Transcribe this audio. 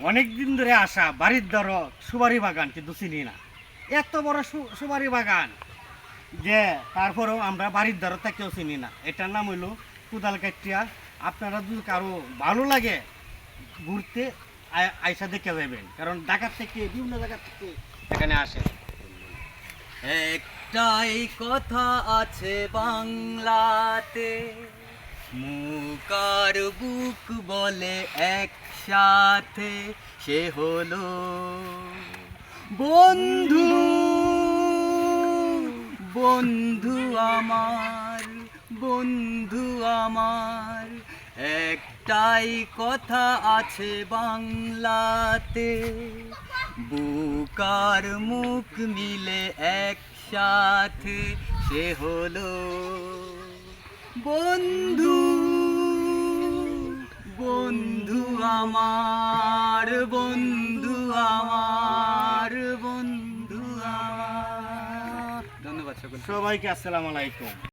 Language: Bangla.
অনেক দিন ধরে আসা বাড়ির ধর সুপারি বাগান কিন্তু চিনি না। এত বড় সু- সুপারি বাগান যে তারপরেও আমরা বাড়ির ধর থেকেও চিনি না। এটার নাম হইল কুদাল কাটিয়া। আপনারা যদি কারও ভালো লাগে ঘুরতে, আ- আইসা দেখে যাবেন। কারণ ঢাকার থেকে, বিভিন্ন জায়গা থেকে এখানে আসে। একটাই কথা আছে বাংলাতে। মুকার বুক বলে একসাথে, সে হলো বন্ধু। বন্ধু আমার বন্ধু আমার। একটাই কথা আছে বাংলাতে, বুকার মুখ মিলে একসাথে, সে হলো বন্ধু। আমার বন্ধু আমার বন্ধু আমার। ধন্যবাদ সকল সবাইকে আসসালামু আলাইকুম।